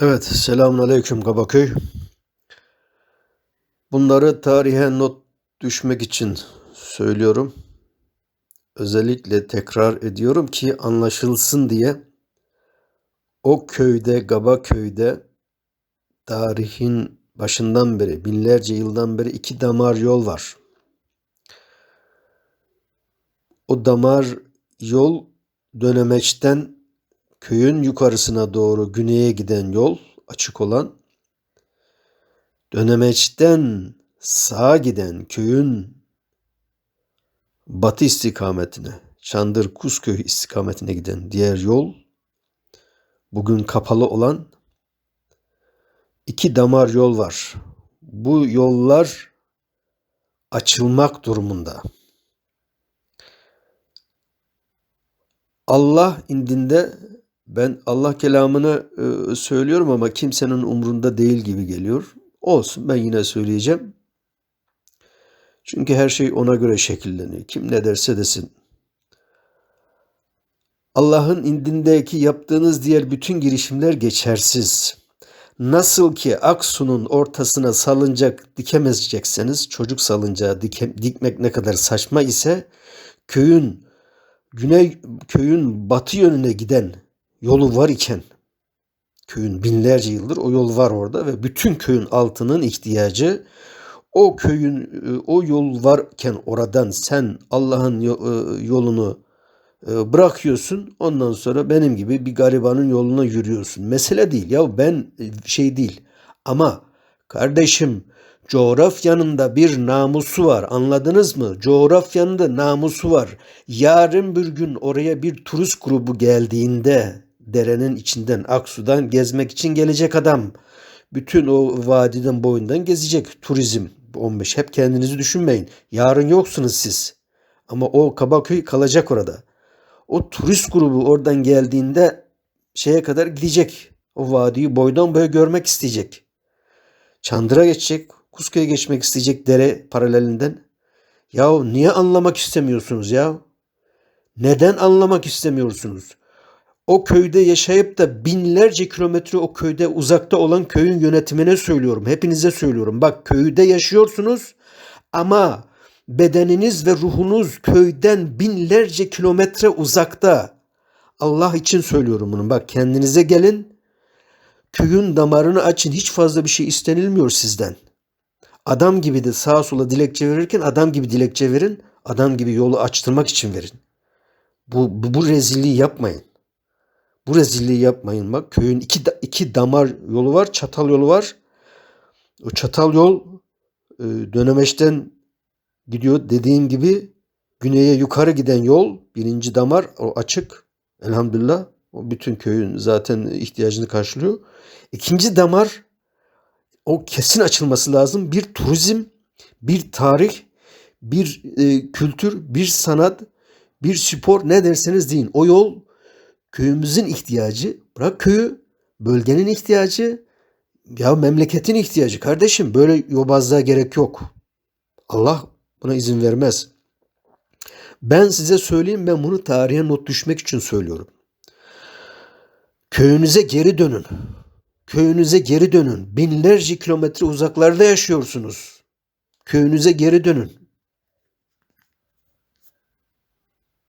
Evet, selamünaleyküm Kabaköy. Bunları tarihe not düşmek için söylüyorum. Özellikle tekrar ediyorum ki anlaşılsın diye. O köyde, Gabaköy'de tarihin başından beri, binlerce yıldan beri iki damar yol var. O damar yol Dönemeç'ten köyün yukarısına doğru güneye giden yol açık olan Dönemeç'ten sağa giden köyün batı istikametine, Çandır Kuzköy istikametine giden diğer yol bugün kapalı olan iki damar yol var. Bu yollar açılmak durumunda. Allah indinde ben Allah kelamını e, söylüyorum ama kimsenin umrunda değil gibi geliyor. Olsun ben yine söyleyeceğim. Çünkü her şey ona göre şekilleniyor. Kim ne derse desin. Allah'ın indindeki yaptığınız diğer bütün girişimler geçersiz. Nasıl ki Aksu'nun ortasına salıncak dikemeyecekseniz, çocuk salıncağı dike, dikmek ne kadar saçma ise, köyün güney köyün batı yönüne giden yolu var iken köyün binlerce yıldır o yol var orada ve bütün köyün altının ihtiyacı o köyün o yol varken oradan sen Allah'ın yolunu bırakıyorsun ondan sonra benim gibi bir garibanın yoluna yürüyorsun. Mesele değil ya ben şey değil ama kardeşim Coğrafyanın da bir namusu var. Anladınız mı? Coğrafyanın da namusu var. Yarın bir gün oraya bir turist grubu geldiğinde derenin içinden Aksu'dan gezmek için gelecek adam. Bütün o vadiden boyundan gezecek turizm 15. Hep kendinizi düşünmeyin. Yarın yoksunuz siz. Ama o Kabaköy kalacak orada. O turist grubu oradan geldiğinde şeye kadar gidecek. O vadiyi boydan boya görmek isteyecek. Çandıra geçecek. Kuzköy'e geçmek isteyecek dere paralelinden. Ya niye anlamak istemiyorsunuz ya? Neden anlamak istemiyorsunuz? O köyde yaşayıp da binlerce kilometre o köyde uzakta olan köyün yönetimine söylüyorum. Hepinize söylüyorum. Bak köyde yaşıyorsunuz ama bedeniniz ve ruhunuz köyden binlerce kilometre uzakta. Allah için söylüyorum bunu. Bak kendinize gelin. Köyün damarını açın. Hiç fazla bir şey istenilmiyor sizden. Adam gibi de sağa sola dilekçe verirken adam gibi dilekçe verin. Adam gibi yolu açtırmak için verin. Bu, bu, bu rezilliği yapmayın. Bu rezilliği yapmayın. Bak köyün iki, iki damar yolu var. Çatal yolu var. O çatal yol e, Dönemeç'ten gidiyor. Dediğim gibi güneye yukarı giden yol birinci damar o açık. Elhamdülillah. O bütün köyün zaten ihtiyacını karşılıyor. İkinci damar o kesin açılması lazım. Bir turizm, bir tarih, bir e, kültür, bir sanat, bir spor ne derseniz deyin. O yol köyümüzün ihtiyacı. Bırak köyü, bölgenin ihtiyacı, ya memleketin ihtiyacı. Kardeşim böyle yobazlığa gerek yok. Allah buna izin vermez. Ben size söyleyeyim ben bunu tarihe not düşmek için söylüyorum. Köyünüze geri dönün. Köyünüze geri dönün. Binlerce kilometre uzaklarda yaşıyorsunuz. Köyünüze geri dönün.